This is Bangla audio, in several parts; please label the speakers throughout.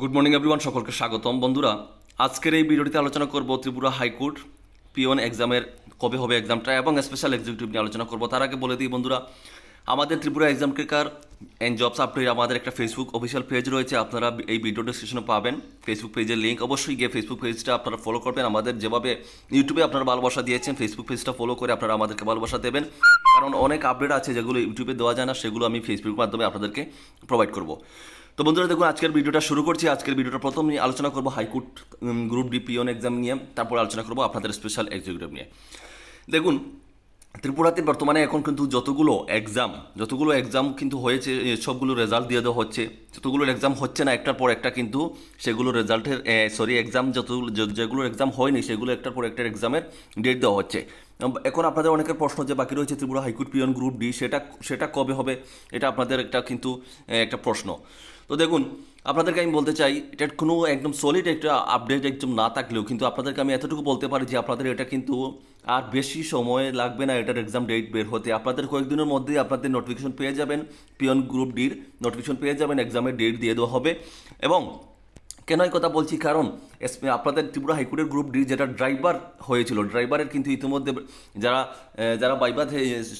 Speaker 1: গুড মর্নিং এভরিওয়ান সকলকে স্বাগতম। বন্ধুরা, আজকের এই ভিডিওটিতে আলোচনা করব ত্রিপুরা হাইকোর্ট পিওন এক্সামের কবে হবে এক্সামটা এবং স্পেশাল এক্সিকিউটিভ নিয়ে আলোচনা করব। তার আগে বলে দিই, বন্ধুরা আমাদের Tripura exam career and jobs update আমাদের একটা ফেসবুক অফিসিয়াল পেজ রয়েছে, আপনারা এই ভিডিও ডিসক্রিপশনে পাবেন। ফেসবুক পেজের লিঙ্ক অবশ্যই গিয়ে ফেসবুক পেজটা আপনারা ফলো করবেন। আমাদের যেভাবে ইউটিউবে আপনারা ভালোবাসা দিয়েছেন ফেসবুক পেজটা ফলো করে আপনারা আমাদেরকে ভালোবাসা দেবেন। কারণ অনেক আপডেট আছে যেগুলো ইউটিউবে দেওয়া যায় না, সেগুলো আমি ফেসবুকের মাধ্যমে আপনাদেরকে প্রোভাইড করব। তো বন্ধুরা, দেখুন, আজকের ভিডিওটা শুরু করছি। আজকের ভিডিওটা প্রথম আলোচনা করব high court group D peon exam নিয়ে। তারপর আলোচনা করব আপনাদের স্পেশাল এক্সিকিউটিভ নিয়ে। দেখুন ত্রিপুরাতে বর্তমানে এখন কিন্তু যতগুলো এক্সাম যতগুলো এক্সাম কিন্তু হয়েছে সবগুলো রেজাল্ট দিয়ে দেওয়া হচ্ছে। যতগুলো এক্সাম হচ্ছে না, একটার পর একটা কিন্তু সেগুলো রেজাল্টের সরি এক্সাম যতগুলো যেগুলো এক্সাম হয়নি, সেগুলো একটার পর একটা এক্সামের ডেট দেওয়া হচ্ছে। এখন আপনাদের অনেকের প্রশ্ন যে, বাকি রয়েছে Tripura high court peon group D, সেটা সেটা কবে হবে? এটা আপনাদের একটা কিন্তু একটা প্রশ্ন। তো দেখুন, আপনাদেরকে আমি বলতে চাই, এটা কোনো একদম সলিড একটা আপডেট একদম না থাকলেও কিন্তু আপনাদেরকে আমি এতটুকু বলতে পারি যে, আপনাদের এটা কিন্তু আর বেশি সময় লাগবে না এটার এক্সাম ডেট বের হতে। আপনাদের কয়েকদিনের মধ্যেই আপনাদের নোটিফিকেশন পেয়ে যাবেন। পিয়ন গ্রুপ ডির নোটিফিকেশন পেয়ে যাবেন এক্সামের ডেট দিয়ে দেওয়া হবে। এবং কেন এই কথা বলছি? কারণ আপনাদের ত্রিপুরা হাইকোর্টের গ্রুপ ডি, যেটা ড্রাইভার হয়েছিল ড্রাইভারের কিন্তু ইতিমধ্যে যারা যারা বাইবাদ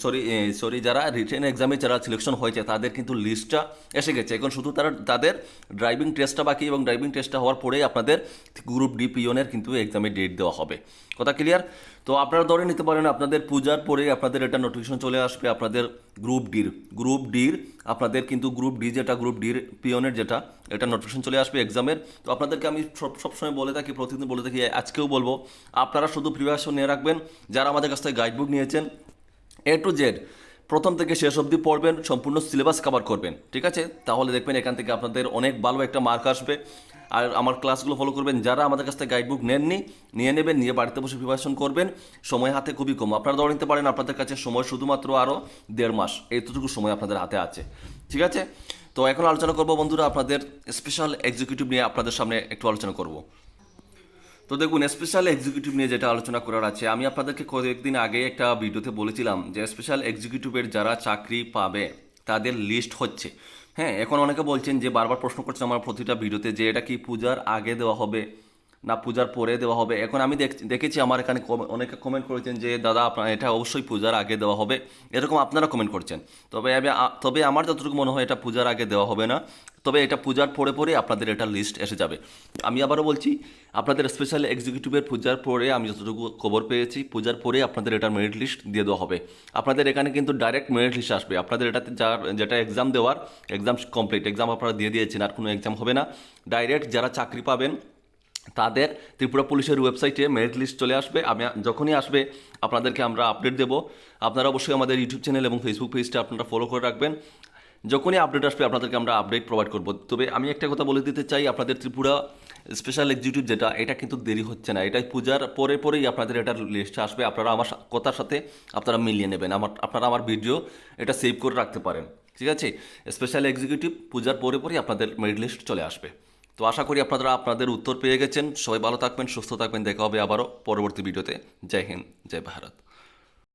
Speaker 1: সরি সরি যারা রিটেন এক্সামে যারা সিলেকশন হয়েছে, তাদের কিন্তু লিস্টটা এসে গেছে। এখন শুধু তারা, তাদের ড্রাইভিং টেস্টটা বাকি এবং ড্রাইভিং টেস্টটা হওয়ার পরেই আপনাদের গ্রুপ ডি পিওনের কিন্তু এক্সামে ডেট দেওয়া হবে। কথা ক্লিয়ার তো আপনারা ধরে নিতে পারেন, আপনাদের পূজার পরে আপনাদের এটা নোটিফিকেশন চলে আসবে, আপনাদের গ্রুপ ডির। গ্রুপ ডির, আপনাদের কিন্তু গ্রুপ ডি যেটা গ্রুপ ডির পিওনের যেটা এটা নোটিফিকেশন চলে আসবে এক্সামের তো আপনাদেরকে আমি সব সবসময় বলে থাকি, প্রতিদিন বলে থাকি, আজকেও বলব। আপনারা শুধু প্রিপারেশন নিয়ে রাখবেন, যারা আমাদের কাছ থেকে গাইড বুক নিয়েছেন এ টু জেড প্রথম থেকে শেষ অবধি পড়বেন, সম্পূর্ণ সিলেবাস কভার করবেন, ঠিক আছে? তাহলে দেখবেন এখান থেকে আপনাদের অনেক ভালো একটা মার্ক আসবে। আর আমার ক্লাসগুলো ফলো করবেন, যারা আমাদের কাছ থেকে গাইড বুক নেননি, নিয়ে নেবেন, নিয়ে বাড়িতে বসে প্রিপারেশন করবেন। সময় হাতে খুবই কম। আপনারা ধরে নিতে পারেন, আপনাদের কাছে সময় শুধুমাত্র আরও দেড় মাস এইটুকু সময় আপনাদের হাতে আছে, ঠিক আছে? তো এখন আলোচনা করব বন্ধুরা আপনাদের স্পেশাল এক্সিকিউটিভ নিয়ে আপনাদের সামনে একটু আলোচনা করব। তো দেখুন স্পেশাল এক্সিকিউটিভ নিয়ে যেটা আলোচনা করার আছে, আমি আপনাদেরকে কয়েকদিন আগে একটা ভিডিওতে বলেছিলাম যে স্পেশাল এক্সিকিউটিভের যারা চাকরি পাবে, তাদের লিস্ট হচ্ছে। হ্যাঁ এখন অনেকে বলছেন যে বারবার প্রশ্ন করছেন আমার প্রতিটা ভিডিওতে যে এটা কি পূজার আগে দেওয়া হবে? না পূজার পরে দেওয়া হবে। এখন আমি দেখ- দেখেছি, আমার এখানে অনেকে কমেন্ট করেছেন যে, দাদা, আপনার এটা অবশ্যই পূজার আগে দেওয়া হবে। এরকম আপনারা কমেন্ট করছেন। তবে আমি তবে আমার যতটুকু মনে হয়, এটা পূজার আগে দেওয়া হবে না। তবে এটা পূজার পরে পরে আপনাদের এটা লিস্ট এসে যাবে। আমি আবারও বলছি, আপনাদের স্পেশাল এক্সিকিউটিভের পূজার পরে আমি যতটুকু খবর পেয়েছি, পূজার পরে আপনাদের এটা মেরিট লিস্ট দিয়ে দেওয়া হবে। আপনাদের এখানে কিন্তু ডাইরেক্ট মেরিট লিস্ট আসবে। আপনাদের এটাতে যার যেটা এক্সাম দেওয়ার এক্সাম কমপ্লিট এক্সাম আপনারা দিয়ে দিয়েছেন, আর কোনো এক্সাম হবে না। ডাইরেক্ট যারা চাকরি পাবেন তাদের ত্রিপুরা পুলিশের ওয়েবসাইটে মেরিট লিস্ট চলে আসবে। আমি যখনই আসবে, আপনাদেরকে আমরা আপডেট দেবো। আপনারা অবশ্যই আমাদের ইউটিউব চ্যানেল এবং ফেসবুক পেজটা আপনারা ফলো করে রাখবেন। যখনই আপডেট আসবে, আপনাদেরকে আমরা আপডেট প্রোভাইড করব। তবে আমি একটা কথা বলে দিতে চাই, আপনাদের ত্রিপুরা স্পেশাল এক্সিকিউটিভ যেটা, এটা কিন্তু দেরি হচ্ছে না। এটা পূজার পরে পরেই আপনাদের এটার লিস্ট আসবে। আপনারা আমার কথার সাথে আপনারা মিলিয়ে নেবেন। আমার, আপনারা আমার ভিডিও এটা সেভ করে রাখতে পারেন। ঠিক আছে? স্পেশাল এক্সিকিউটিভ পূজার পরে পরেই আপনাদের মেরিট লিস্ট চলে আসবে। তো আশা করি আপনারা আপনাদের উত্তর পেয়ে গেছেন। সবাই ভালো থাকবেন, সুস্থ থাকবেন। দেখা হবে আবারও পরবর্তী ভিডিওতে। জয় হিন্দ, জয় ভারত।